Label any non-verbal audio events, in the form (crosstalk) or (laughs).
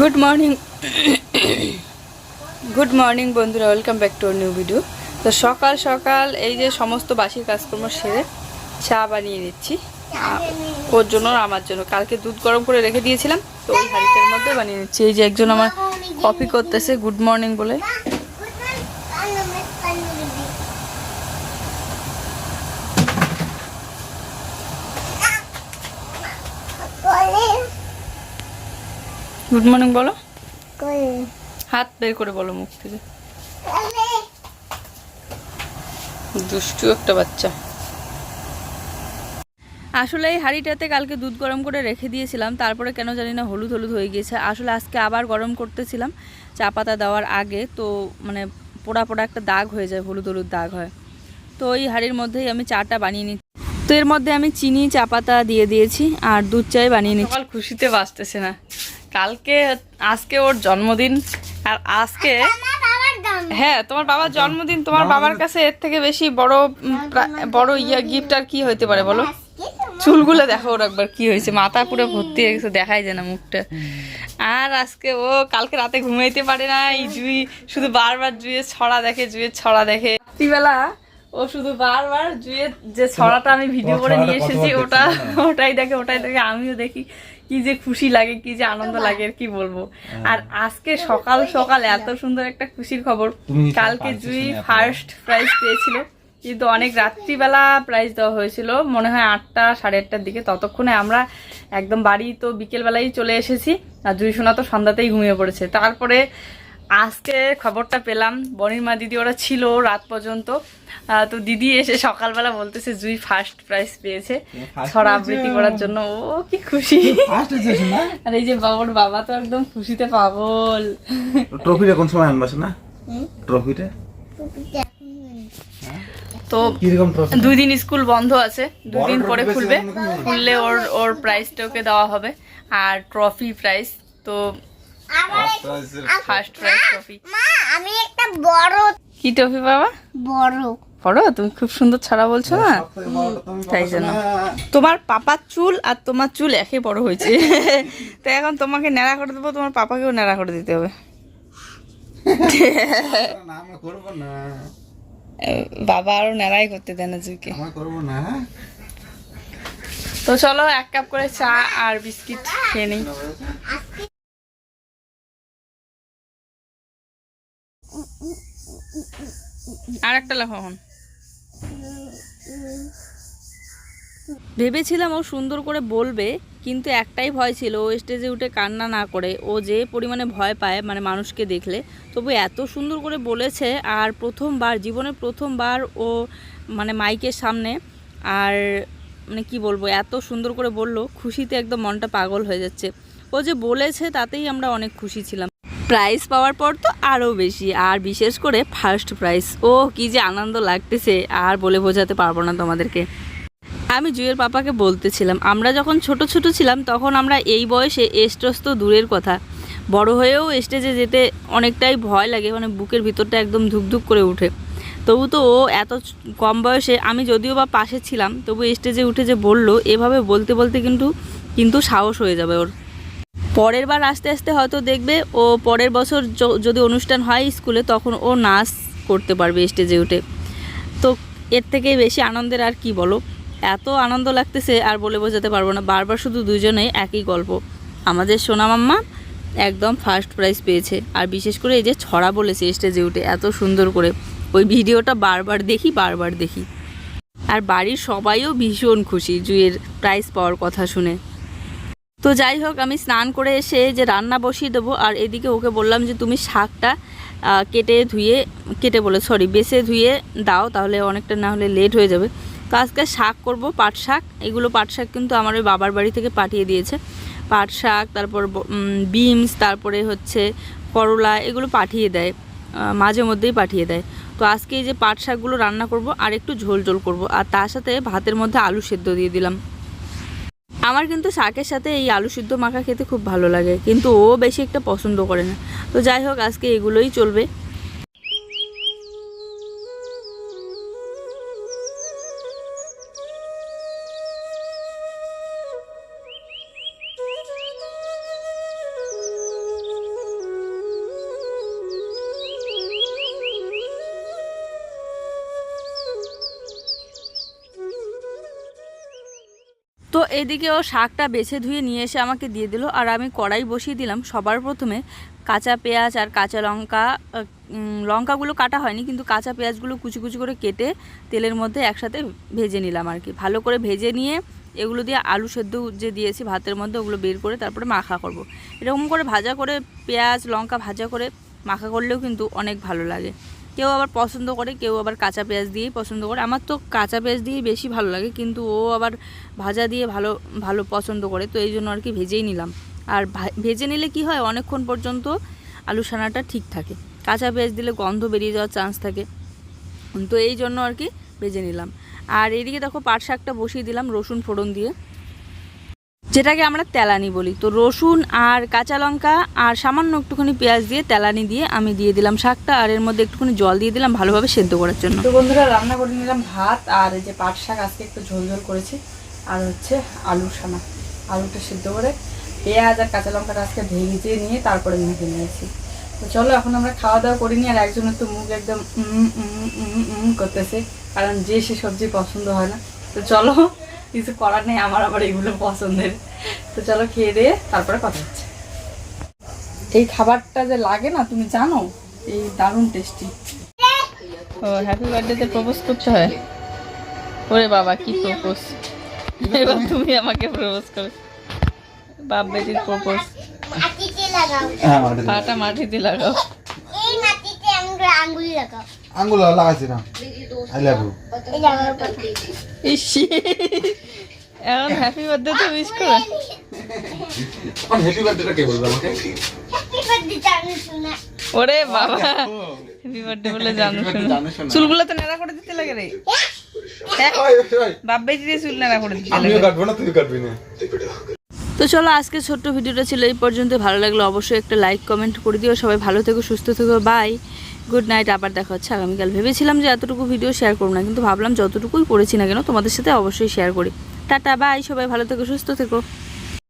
Good morning good morning বন্ধুরা welcome back to new video তো সকাল সকাল এই যে সমস্ত বাসির কাজকর্ম সেরে চা বানিয়ে নিচ্ছি ওর জন্য আমার জন্য। কালকে দুধ গরম করে রেখে দিয়েছিলাম, তো ওই হাড়িটার মধ্যে বানিয়ে নিচ্ছি। এই যে একজন আমার কপি করতেছে গুড মর্নিং বলে। গুড মর্নিং বলো। হাত বের করে বলো মুখ থেকে। দুষ্টু একটা বাচ্চা। আসলে এই হাঁড়িটাতে কালকে দুধ গরম করে রেখে দিয়েছিলাম তারপরে কেন জানি না হলুদ হলুদ হয়ে গিয়েছে। আসলে আজকে আবার গরম করতেছিলাম চা পাতা দেওয়ার আগে তো মানে পোড়া পোড়া একটা দাগ হয়ে যায় হলুদ হলুদ দাগ হয়। তো ওই হাঁড়ির মধ্যেই আমি চাটা বানিয়ে নিচ্ছি। তো এর মধ্যে আমি চিনি চা পাতা দিয়ে দিয়েছি আর দুধ চাই বানিয়ে নিচ্ছি। খুশিতে বাঁচতেছে না। কালকে আজকে ওর জন্মদিন আর আজকে হ্যাঁ তোমার বাবার জন্মদিন তোমার বাবার কাছে এর থেকে বেশি বড় বড় ইয়া গিফট আর কি হইতে পারে বলো? চুলগুলো দেখো ওর একবার কি হয়েছে মাথা পুরো ভর্তি হয়ে গেছে দেখাই যায় না মুখটা। আর আজকে ও কালকে রাতে ঘুমাইতে পারে না এই জুই শুধু বারবার জুয়ের ছড়া দেখে জুয়ের ছড়া দেখে। রাত্রিবেলা ও শুধু বারবার জুয়ের যে ছড়াটা আমি ভিডিও করে নিয়ে এসেছি ওটা ওটাই দেখে ওটাই দেখে আমিও দেখি। কি যে খুশি লাগে কি যে আনন্দ লাগে আর কি বলব। আর আজকে সকাল সকাল এত সুন্দর একটা খুশির খবর। কালকে জুই ফার্স্ট প্রাইজ পেয়েছিল। কিন্তু অনেক রাত্রিবেলা প্রাইজ দেওয়া হয়েছিল। মনে হয় আটটা সাড়ে আটটার দিকে। ততক্ষণে আমরা একদম বাড়ি তো বিকেলবেলায় চলে এসেছি। আর জুই সোনা তো সন্ধ্যাতেই ঘুমিয়ে পড়েছে। তারপরে আজকে খবরটা পেলাম বনির মা দিদি ওরা ছিল রাত পর্যন্ত। তো দিদি এসে সকালবেলা বলতেছে জুই ফার্স্ট প্রাইজ পেয়েছে ছড়া আবৃত্তি করার জন্য। ও কি খুশি। ফার্স্ট হয়েছে না? আর এই যে বাবার বাবা তো একদম খুশিতে পাগল। ট্রফিটা কোন সময় আনবাস না? ট্রফিটা? তো দুই দিন স্কুল বন্ধ আছে দুই দিন পরে খুলবে। খুললে ওর ওর প্রাইজটা ওকে দেওয়া হবে। আর ট্রফি প্রাইজ তো ফার্স্ট প্রাইজ ট্রফি মা আমি একটা বড় কি ট্রফি বাবা? বড়। পড়ো তুমি খুব সুন্দর ছাড়া বলছো না? তাই জন্য। তোমার পাপার চুল আর তোমার চুল একই বড় হয়েছে। (laughs) তো এখন তোমাকে ন্যাড়া করে দেবো তোমার পাপাকেও ন্যাড়া করে দিতে হবে। না আমরা করব না। বাবা আরও ন্যাড়াই করতে দেয় না জুকে না হ্যাঁ? তো চলো এক কাপ করে চা আর বিস্কিট খেয়ে নিই। আর একটা লেখো ভেবেছিলাম ও সুন্দর করে বলবে, কিন্তু একটাই ভয় ছিল, ও স্টেজে উঠে কান্না না করে, ও যে পরিমাণে ভয় পায় মানে মানুষকে দেখলে, তবু এত সুন্দর করে বলেছে, আর প্রথমবার, জীবনে প্রথমবার ও মানে মাইকের সামনে, আর মানে কি বলব, এত সুন্দর করে বলল, খুশিতে একদম মনটা পাগল হয়ে যাচ্ছে। ও যে বলেছে, তাতেই আমরা অনেক খুশি ছিলাম। প্রাইজ পাওয়ার পর তো আরও বেশি। আর বিশেষ করে ফার্স্ট প্রাইজ ও কি যে আনন্দ লাগতেছে। আর বলে বোঝাতে পারব না তোমাদেরকে। আমি জুয়ের পাপাকে বলতেছিলাম, আমরা যখন ছোট ছোট ছিলাম, তখন আমরা এই বয়সে স্টেজ তো দূরের কথা। বড় হয়েও স্টেজে যেতে অনেকটাই ভয় লাগে মানে বুকের ভিতরটা একদম ধুকধুক করে উঠে। তবু তো ও এত কম বয়সে, আমি যদিও বা পাশে ছিলাম, তবু স্টেজে উঠে যে বলল, এভাবে বলতে বলতে কিন্তু কিন্তু সাহস হয়ে যাবে ওর। পরের বার আস্তে আস্তে হয়তো দেখবে ও পরের বছর যদি অনুষ্ঠান হয় স্কুলে, তখন ও নাচ করতে পারবে স্টেজে উঠে। তো এর থেকে বেশি আনন্দের আর কি বলো? এত আনন্দ লাগতেছে, আর বলে বোঝাতে পারব না। বারবার শুধু দুজনেই একই গল্প। আমাদের সোনা মাম্মা একদম ফার্স্ট প্রাইজ পেয়েছে। আর বিশেষ করে এই যে ছড়া বলেছে স্টেজে উঠে, এত সুন্দর করে। ওই ভিডিওটা বারবার দেখি বারবার দেখি। আর বাড়ির সবাইও ভীষণ খুশি জুয়ের প্রাইজ পাওয়ার কথা শুনে। তো যাই হোক, আমি স্নান করে এসে যে রান্না বসিয়ে দেবো, আর এদিকে ওকে বললাম যে তুমি শাকটা কেটে ধুয়ে, কেটে বলে সরি বেছে ধুয়ে দাও, তাহলে অনেকটা না হলে লেট হয়ে যাবে। তো আজকে শাক করব, পাট শাক। এগুলো পাট শাক কিন্তু আমার ওই বাবার বাড়ি থেকে পাঠিয়ে দিয়েছে। পাট শাক, তারপর বিমস তারপরে হচ্ছে করলা, এগুলো পাঠিয়ে দেয় মাঝে মধ্যেই পাঠিয়ে দেয়। তো আজকে এই যে পাট শাকগুলো রান্না করব, আর একটু ঝোল ঝোল করব। আর তার সাথে ভাতের মধ্যে আলু সেদ্ধ দিয়ে দিলাম। আমার কিন্তু শাকের সাথে এই আলু সিদ্ধ মাখা খেতে খুব ভালো লাগে, কিন্তু ও বেশি একটা পছন্দ করে না। তো যাই হোক, আজকে এগুলোই চলবে। তো এদিকে ও শাকটা বেছে ধুয়ে নিয়ে এসে আমাকে দিয়ে দিল, আর আমি কড়াই বসিয়ে দিলাম সবার প্রথমে। কাঁচা পেঁয়াজ আর কাঁচা লঙ্কা লঙ্কাগুলো কাটা হয়নি, কিন্তু কাঁচা পেঁয়াজগুলো কুচি কুচি করে কেটে তেলের মধ্যে একসাথে ভেজে নিলাম আর কি। ভালো করে ভেজে নিয়ে এগুলো দিয়ে আলু সেদ্ধ যে দিয়েছি ভাতের মধ্যে ওগুলো বের করে তারপরে মাখা করব। এরকম করে ভাজা করে পেঁয়াজ, লঙ্কা ভাজা করে মাখা করলেও কিন্তু অনেক ভালো লাগে। কেউ আবার পছন্দ করে, কেউ আবার কাঁচা পেঁয়াজ দিয়েই পছন্দ করে। আমার তো কাঁচা পেঁয়াজ দিয়েই বেশি ভালো লাগে, কিন্তু ও আবার ভাজা দিয়ে ভালো ভালো পছন্দ করে, তো এই জন্য আর কি ভেজেই নিলাম। আর ভেজে নিলে কি হয়, অনেকক্ষণ পর্যন্ত আলু সানাটা ঠিক থাকে। কাঁচা পেঁয়াজ দিলে গন্ধ বেরিয়ে যাওয়ার চান্স থাকে। তো এই জন্য আর কি ভেজে নিলাম। আর এদিকে দেখো পাট শাকটা বসিয়ে দিলাম রসুন ফোড়ন দিয়ে। যেটাকে আমরা তেলানি বলি। তো রসুন আর কাঁচা লঙ্কা আর সামান্য একটুখানি পেঁয়াজ দিয়ে তেলানি দিয়ে আমি দিয়ে দিলাম শাকটা আর এর মধ্যে একটুখানি জল দিয়ে দিলাম ভালোভাবে সেদ্ধ করার জন্য। তো বন্ধুরা, রান্না করে নিলাম ভাত আর এই যে পাট শাক, আজকে একটু ঝোল ঝোল করেছি। আর হচ্ছে আলু সানা আলুটা সেদ্ধ করে পেঁয়াজ আর কাঁচা লঙ্কাটা আজকে ভেজে নিয়ে তারপরে মেখে নিয়েছি। তো চলো, এখন আমরা খাওয়া দাওয়া করিনি আর একজনের তো মুখ একদম করতেছে, কারণ যে সে সবজি পছন্দ হয় না। তো চলো কিছু করার নেই আমার আবার এগুলো পছন্দের। তো চলো খেয়ে দিয়ে তারপরে কথা হচ্ছে। এই খাবারটা যে লাগে না তুমি জানো? এই দারুণ টেস্টি ও হ্যাপি বার্থডেতে প্রপোজ করতে হয়? ওরে বাবা কি প্রপোজ এবার তুমি আমাকে প্রপোজ করো। বাপ বেটির প্রপোজ হ্যাঁ। পাটা মাটিতে লাগাও। এই মাটিতে আমরা আঙ্গুলি লাগাও। আঙ্গুল লাগাইছি না। আই লাভ ইউ এখন হ্যাপি বার্থডে তো উইশ করো। এখন হ্যাপি বার্থডেটা কে বলবে আমাকে? হ্যাপি বার্থডে জানো শোনা। ওরে বাবা হ্যাপি বার্থডে বলে জানো শুনো। চুলগুলো তো নেড়া করে দিতে লাগে রে। হ্যাঁ বেটি দিয়ে চুল নেড়া করে দিতে লাগে। আমিও কাটবো না তুই কাটবি না। তো চলো আজকে ছোট্ট ভিডিওটা ছিল এই পর্যন্ত ভালো লাগলে অবশ্যই একটা লাইক কমেন্ট করে দিও। সবাই ভালো থেকো সুস্থ থেকো বাই গুড নাইট আবার দেখা হচ্ছে। আগামীকাল ভেবেছিলাম যে এতটুকু ভিডিও শেয়ার করব না, কিন্তু ভাবলাম যতটুকুই করেছি না কেন, তোমাদের সাথে অবশ্যই শেয়ার করি। টাটা বাই সবাই ভালো থেকো, সুস্থ থেকো।